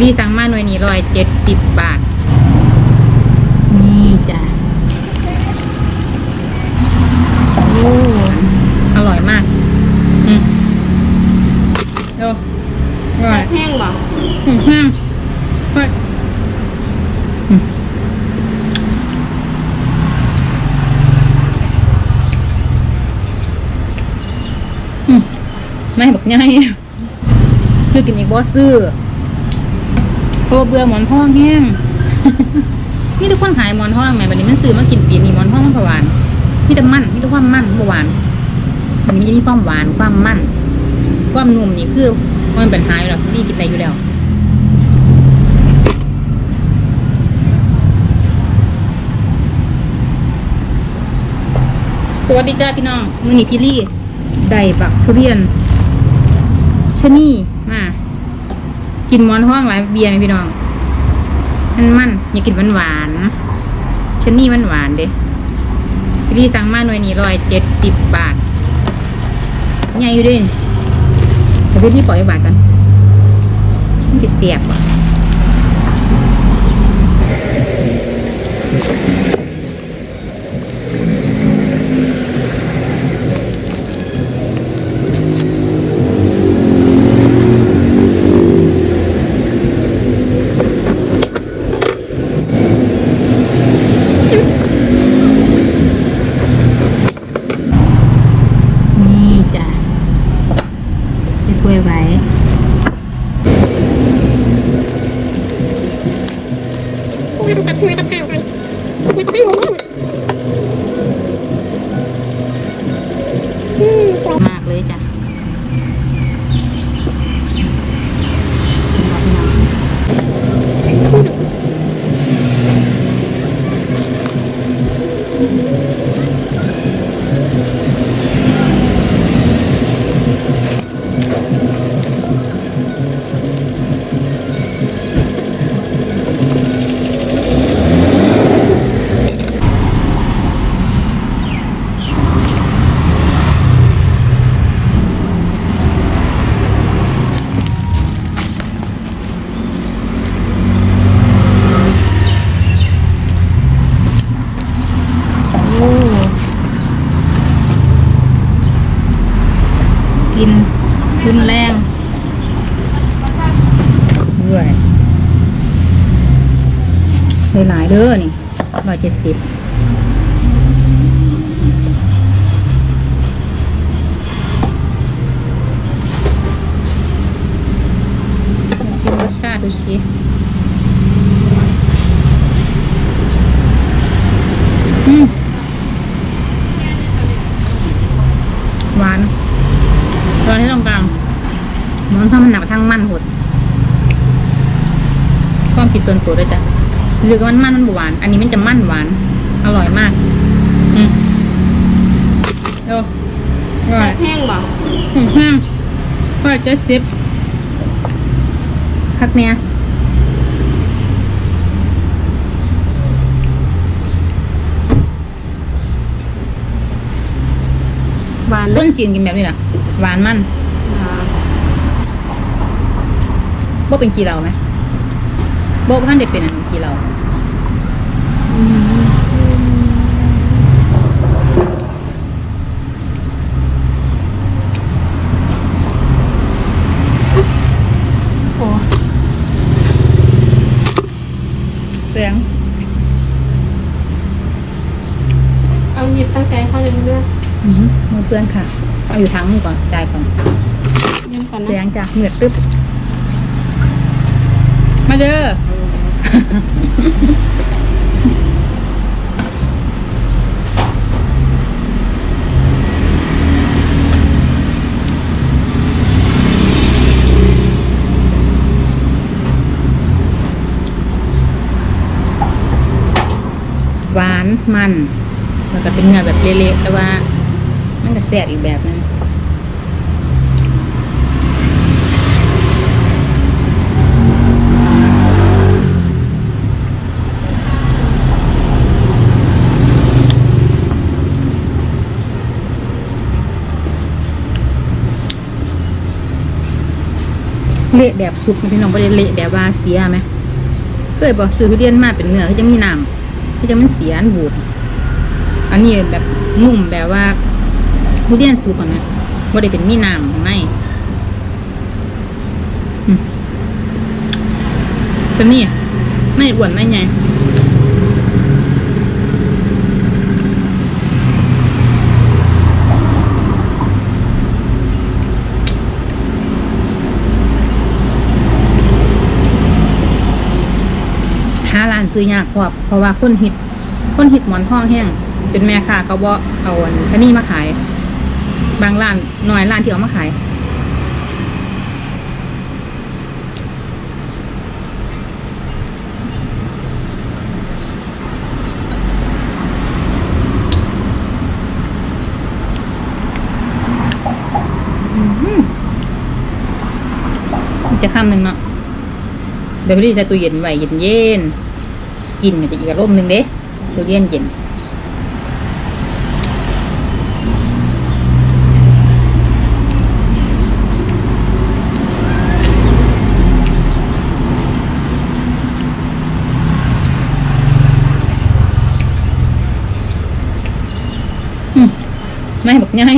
รีสั่งมาหน่วยนี้ร้อยเจ็ดสิบบาท นี่จ้ะโอ้อร่อยมากอืมโอ้อร่อยแห้งบ่อืมแห้งเฮ้ยอืมอืมไม่บอกง่ายซื้อกินอีกบ่ซื้อ พราะว่าเบื่อหมอนทองแห้งนี่ทุกคนขายหมอนทองแหม่บัดนี้มันซื้อมากินปีนี้หมอนทองมันหวานมีแต่มันมีแต่ความมันบ่หวานมันนี้มันจะมีความหวานความมันความนุ่มนี่คือมันเป็นหายอยู่แล้วนี่กินได้อยู่แล้วสวัสดีจ้าพี่น้องมือนีพี่ลี่ ได้บักทุเรียนชะนี่มา กินมอนห้องหลายเบียร์ไหมพี่น้อง มันมันอยากกินหวานหวานชนี่มันหวานเด้พี่ลี่สั่งมาหน่วยนี้ร้อยเจ็ดสิบบาทใหญ่อยู่ด้วยแต่พี่ลี่ปล่อยบาทกันมันจะเสียบอะ นี่จ้ะใช้ถ้วยไว้ หัวตับหัวตับข้างกันหัวตับข้าง กินทุนแรงด้วยหลายๆเด้อนี่ร้อยเจ็ดสิบชิมรสชาติดูสิอืม หวานตอนที่ตรงกลางมันทำมันหนักทั้งมันหด ความผิดส่วนตัวด้วยจ้ะหรือว่ามันมันมันบ่หวาน อันนี้มันจะมันหวาน อร่อยมากอืมโอ้อร่อยแห้งบ่อืมแห้งก็เจ็ดสิบคักเนี้ยหวานต้นจีนกินแบบนี้แหละหวานมันบ่เป็นขี้เราไหม บ่พันเด็ดเป็นอันขี้เราโอ้เสียงเอาหยิบตั้งใจเข้าเลยเรื่อยอืมมือเพื่อนค่ะ เอาอยู่ทั้งมือก่อนจ่ายก่อนยืมก่อนเสียนะงจ้ะเหมือดตึ๊บ มาเด้อ หวานมัน แล้วก็เป็นเนื้อแบบเละๆแต่ว่า มันก็แซ่บอีกแบบนึง เละแบบสุกนะพี่น้องบ่ได้เละแบบว่าเสียไหมเคยบอกซื้อทุเรียนมาเป็นเนื้อก็จะมีน้ำก็จะมันเสียอันบูดอันนี้แบบนุ่มแบบว่าทุเรียนสุกก่อนนะบ่ได้เป็นมีน้ำข้างในอืมเป็นนี่ไม่อ้วนไม่ไงานซื้อยากกว่าเพราะว่าคนฮิตคนฮิตหมอนทองแห้งจนแม่ค้าเขาบ่เอาอันคันนี้มาขาย บางร้านน้อยร้านที่เอามาขายอื้อหือจะคำหนึ่งเนาะเดี๋ยวพี่ใช้ตู้เย็นไว้เย็นเย็น กินก็จะอีกอารมณ์หนึ่งเด้ตู้เย็นเย็นอืมไม่บอกง่าย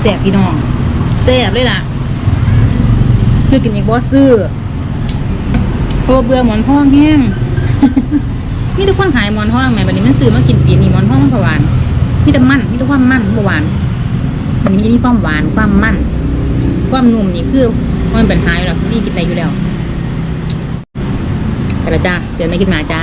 แสบพี่น้อง แสบเลยล่ะซื้อกินอีกบอสซื้อเพราะว่าเบื่อหมอนทองแห้งนี่ทุกคนขายหมอนทองไหมบัดนี้มันซื้อมากินปีนี้หมอนทองมันหวานมีแต่มันมีแต่ความมันหวานบัดนี้มันจะมีความหวานความมันความนุ่มนี่คือมันเป็นหายอยู่แล้วพี่กินได้อยู่แล้วไปและจ้าเจอไม่กินมาจ้า